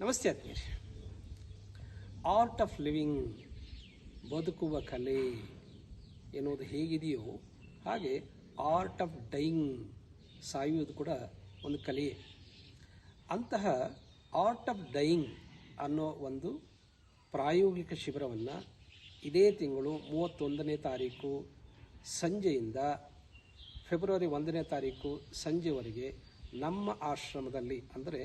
ನಮಸ್ತೆ ಆತ್ಮೀಯರೇ art of living ಬದುಕುವ ಕಲೆ ಎನ್ನುವುದು ಹೇಗಿದೆಯೋ ಹಾಗೆ ಆರ್ಟ್ ಆಫ್ ಡೈಯಿಂಗ್ ಸಾಯುವುದು ಕೂಡ ಒಂದು ಕಲೆಯೇ. ಅಂತಹ ಆರ್ಟ್ ಆಫ್ ಡೈಯಿಂಗ್ ಅನ್ನೋ ಒಂದು ಪ್ರಾಯೋಗಿಕ ಶಿಬಿರವನ್ನು ಇದೇ ತಿಂಗಳು ಮೂವತ್ತೊಂದನೇ ತಾರೀಕು ಸಂಜೆಯಿಂದ ಫೆಬ್ರವರಿ ಒಂದನೇ ತಾರೀಕು ಸಂಜೆವರೆಗೆ ನಮ್ಮ ಆಶ್ರಮದಲ್ಲಿ, ಅಂದರೆ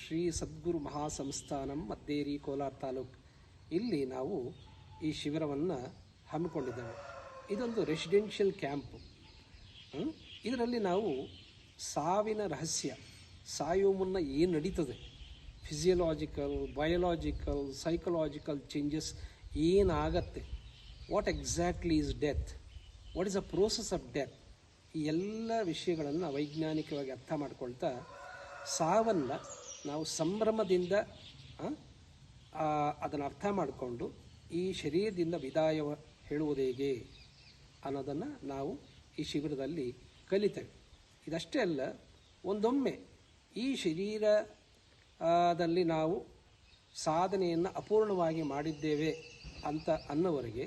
ಶ್ರೀ ಸದ್ಗುರು ಮಹಾಸಂಸ್ಥಾನಂ ಮದ್ದೇರಿ ಕೋಲಾರ ತಾಲೂಕು. ಇಲ್ಲಿ ನಾವು ಈ ಶಿಬಿರವನ್ನು ಹಮ್ಮಿಕೊಂಡಿದ್ದೇವೆ. ಇದೊಂದು ರೆಸಿಡೆನ್ಷಿಯಲ್ ಕ್ಯಾಂಪ್. ಇದರಲ್ಲಿ ನಾವು ಸಾವಿನ ರಹಸ್ಯ, ಸಾಯುವ ಮುನ್ನ ಏನು ನಡೀತದೆ ಫಿಸಿಯಲಾಜಿಕಲ್ ಬಯೋಲಾಜಿಕಲ್ ಸೈಕಲಾಜಿಕಲ್ ಚೇಂಜಸ್ ಏನಾಗತ್ತೆ what exactly is death what is a process of death ಈ ಎಲ್ಲ ವಿಷಯಗಳನ್ನು ವೈಜ್ಞಾನಿಕವಾಗಿ ಅರ್ಥ ಮಾಡ್ಕೊಳ್ತಾ ಸಾವನ್ನು ನಾವು ಸಂಭ್ರಮದಿಂದ ಅದನ್ನು ಅರ್ಥ ಮಾಡಿಕೊಂಡು ಈ ಶರೀರದಿಂದ ವಿದಾಯ ಹೇಳುವುದು ಹೇಗೆ ಅನ್ನೋದನ್ನು ನಾವು ಈ ಶಿಬಿರದಲ್ಲಿ ಕಲಿತೇವೆ. ಇದಷ್ಟೇ ಅಲ್ಲ, ಒಂದೊಮ್ಮೆ ಈ ಶರೀರದಲ್ಲಿ ನಾವು ಸಾಧನೆಯನ್ನು ಅಪೂರ್ಣವಾಗಿ ಮಾಡಿದ್ದೇವೆ ಅಂತ ಅನ್ನೋವರೆಗೆ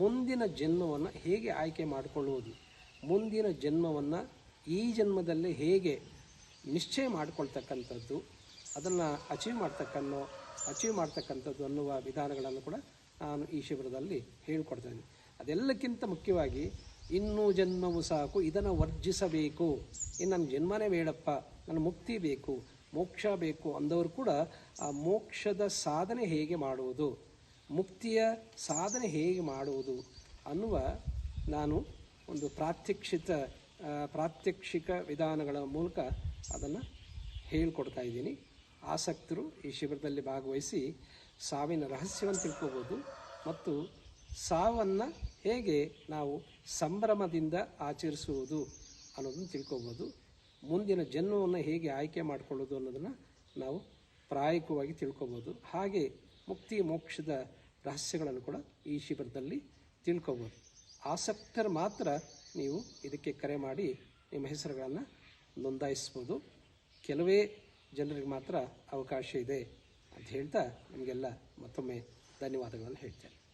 ಮುಂದಿನ ಜನ್ಮವನ್ನು ಹೇಗೆ ಆಯ್ಕೆ ಮಾಡಿಕೊಳ್ಳುವುದು, ಮುಂದಿನ ಜನ್ಮವನ್ನು ಈ ಜನ್ಮದಲ್ಲೇ ಹೇಗೆ ನಿಶ್ಚಯ ಮಾಡಿಕೊಳ್ತಕ್ಕಂಥದ್ದು ಅದನ್ನು ಅಚೀವ್ ಮಾಡ್ತಕ್ಕನ್ನೋ ಅಚೀವ್ ಮಾಡ್ತಕ್ಕಂಥದ್ದು ಅನ್ನುವ ವಿಧಾನಗಳನ್ನು ಕೂಡ ನಾನು ಈ ಶಿಬಿರದಲ್ಲಿ ಹೇಳಿಕೊಡ್ತೇನೆ. ಅದೆಲ್ಲಕ್ಕಿಂತ ಮುಖ್ಯವಾಗಿ ಇನ್ನೂ ಜನ್ಮವು ಸಾಕು, ಇದನ್ನು ವರ್ಜಿಸಬೇಕು. ಇನ್ನು ನನ್ನ ಜನ್ಮನೇ ಬೇಡಪ್ಪ ನನ್ನ ಮುಕ್ತಿ ಬೇಕು, ಮೋಕ್ಷ ಬೇಕು ಅಂದವರು ಕೂಡ ಆ ಮೋಕ್ಷದ ಸಾಧನೆ ಹೇಗೆ ಮಾಡುವುದು, ಮುಕ್ತಿಯ ಸಾಧನೆ ಹೇಗೆ ಮಾಡುವುದು ಅನ್ನುವ ನಾನು ಒಂದು ಪ್ರಾತ್ಯಕ್ಷಿತ ಪ್ರಾತ್ಯಕ್ಷಿಕ ವಿಧಾನಗಳ ಮೂಲಕ ಅದನ್ನು ಹೇಳಿಕೊಡ್ತಾ ಇದ್ದೀನಿ. ಆಸಕ್ತರು ಈ ಶಿಬಿರದಲ್ಲಿ ಭಾಗವಹಿಸಿ ಸಾವಿನ ರಹಸ್ಯವನ್ನು ತಿಳ್ಕೋಬೋದು ಮತ್ತು ಸಾವನ್ನು ಹೇಗೆ ನಾವು ಸಂಭ್ರಮದಿಂದ ಆಚರಿಸುವುದು ಅನ್ನೋದನ್ನು ತಿಳ್ಕೊಬೋದು. ಮುಂದಿನ ಜನ್ಮವನ್ನು ಹೇಗೆ ಆಯ್ಕೆ ಮಾಡಿಕೊಳ್ಳೋದು ಅನ್ನೋದನ್ನು ನಾವು ಪ್ರಾಯೋಗಿಕವಾಗಿ ತಿಳ್ಕೊಬೋದು. ಹಾಗೆ ಮುಕ್ತಿ ಮೋಕ್ಷದ ರಹಸ್ಯಗಳನ್ನು ಕೂಡ ಈ ಶಿಬಿರದಲ್ಲಿ ತಿಳ್ಕೊಬೋದು. ಆಸಕ್ತರು ಮಾತ್ರ ನೀವು ಇದಕ್ಕೆ ಕರೆ ಮಾಡಿ ನಿಮ್ಮ ಹೆಸರುಗಳನ್ನು ನೋಂದಾಯಿಸ್ಬೋದು. ಕೆಲವೇ ಜನರಿಗೆ ಮಾತ್ರ ಅವಕಾಶ ಇದೆ ಅಂತ ಹೇಳ್ತಾ ನಿಮಗೆಲ್ಲ ಮತ್ತೊಮ್ಮೆ ಧನ್ಯವಾದಗಳನ್ನು ಹೇಳ್ತೇನೆ.